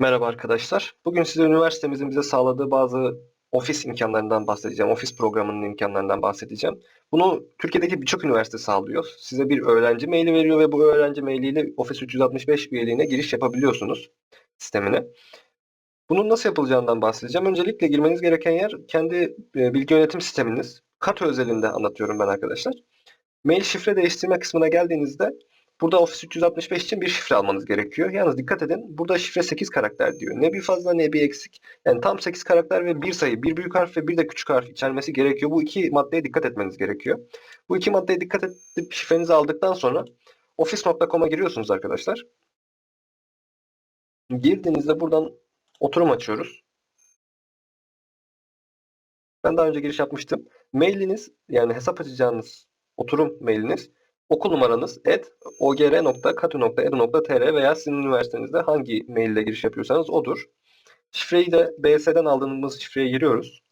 Merhaba arkadaşlar. Bugün size üniversitemizin bize sağladığı bazı ofis imkanlarından bahsedeceğim. Ofis programının imkanlarından bahsedeceğim. Bunu Türkiye'deki birçok üniversite sağlıyor. Size bir öğrenci maili veriyor ve bu öğrenci mailiyle Office 365 üyeliğine giriş yapabiliyorsunuz sistemine. Bunun nasıl yapılacağından bahsedeceğim. Öncelikle girmeniz gereken yer kendi e, bilgi yönetim sisteminiz. Kato özelinde anlatıyorum ben arkadaşlar. Mail şifre değiştirme kısmına geldiğinizde Burada Office 365 için bir şifre almanız gerekiyor. Yalnız dikkat edin burada şifre 8 karakter diyor. Ne bir fazla ne bir eksik. Yani tam 8 karakter ve bir sayı, bir büyük harf ve bir de küçük harf içermesi gerekiyor. Bu iki maddeye dikkat etmeniz gerekiyor. Bu iki maddeye dikkat edip şifrenizi aldıktan sonra office.com'a giriyorsunuz arkadaşlar. Girdiğinizde buradan oturum açıyoruz. Ben daha önce giriş yapmıştım. Mailiniz yani hesap açacağınız oturum mailiniz okul numaranız et ogr.katu.edu.tr veya sizin üniversitenizde hangi maille giriş yapıyorsanız odur. Şifreyi de BS'den aldığımız şifreye giriyoruz.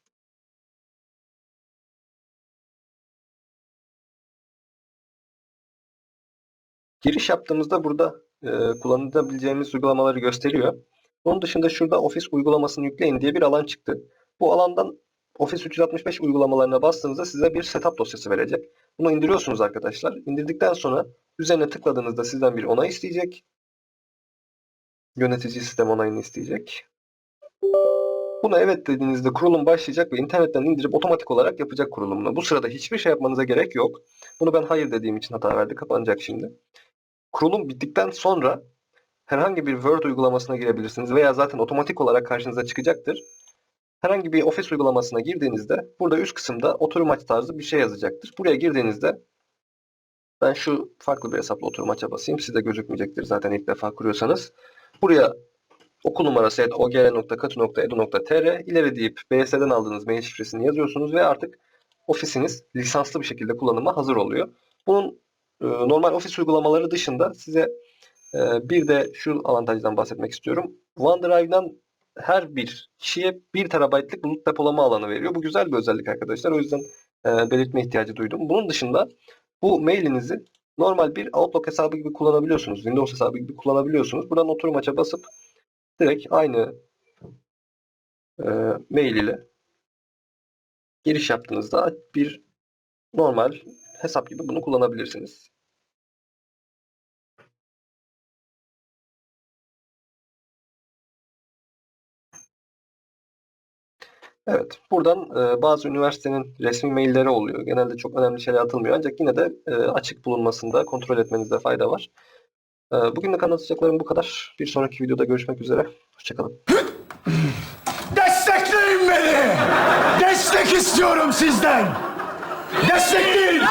Giriş yaptığımızda burada e, kullanabileceğimiz uygulamaları gösteriyor. Onun dışında şurada Office uygulamasını yükleyin diye bir alan çıktı. Bu alandan Office 365 uygulamalarına bastığınızda size bir setup dosyası verecek. Bunu indiriyorsunuz arkadaşlar. İndirdikten sonra üzerine tıkladığınızda sizden bir onay isteyecek. Yönetici sistem onayını isteyecek. Buna evet dediğinizde kurulum başlayacak ve internetten indirip otomatik olarak yapacak kurulumunu. Bu sırada hiçbir şey yapmanıza gerek yok. Bunu ben hayır dediğim için hata verdi. Kapanacak şimdi. Kurulum bittikten sonra herhangi bir Word uygulamasına girebilirsiniz veya zaten otomatik olarak karşınıza çıkacaktır. Herhangi bir Office uygulamasına girdiğinizde burada üst kısımda oturum aç tarzı bir şey yazacaktır. Buraya girdiğinizde ben şu farklı bir hesapla oturum aça basayım. Size gözükmeyecektir zaten ilk defa kuruyorsanız. Buraya okul numarası et ogr.katu.edu.tr ileri deyip BS'den aldığınız mail şifresini yazıyorsunuz ve artık ofisiniz lisanslı bir şekilde kullanıma hazır oluyor. Bunun e, normal ofis uygulamaları dışında size e, bir de şu avantajdan bahsetmek istiyorum. OneDrive'dan her bir kişiye 1 terabaytlık bulut depolama alanı veriyor. Bu güzel bir özellik arkadaşlar. O yüzden e, belirtme ihtiyacı duydum. Bunun dışında bu mailinizi normal bir Outlook hesabı gibi kullanabiliyorsunuz. Windows hesabı gibi kullanabiliyorsunuz. Buradan oturum aça basıp direkt aynı e, mail ile giriş yaptığınızda bir normal hesap gibi bunu kullanabilirsiniz. Evet, buradan e, bazı üniversitenin resmi mailleri oluyor. Genelde çok önemli şeyler atılmıyor ancak yine de e, açık bulunmasında kontrol etmenizde fayda var. E, bugünlük anlatacaklarım bu kadar. Bir sonraki videoda görüşmek üzere. Hoşçakalın. Destekleyin beni! Destek istiyorum sizden! Destekleyin!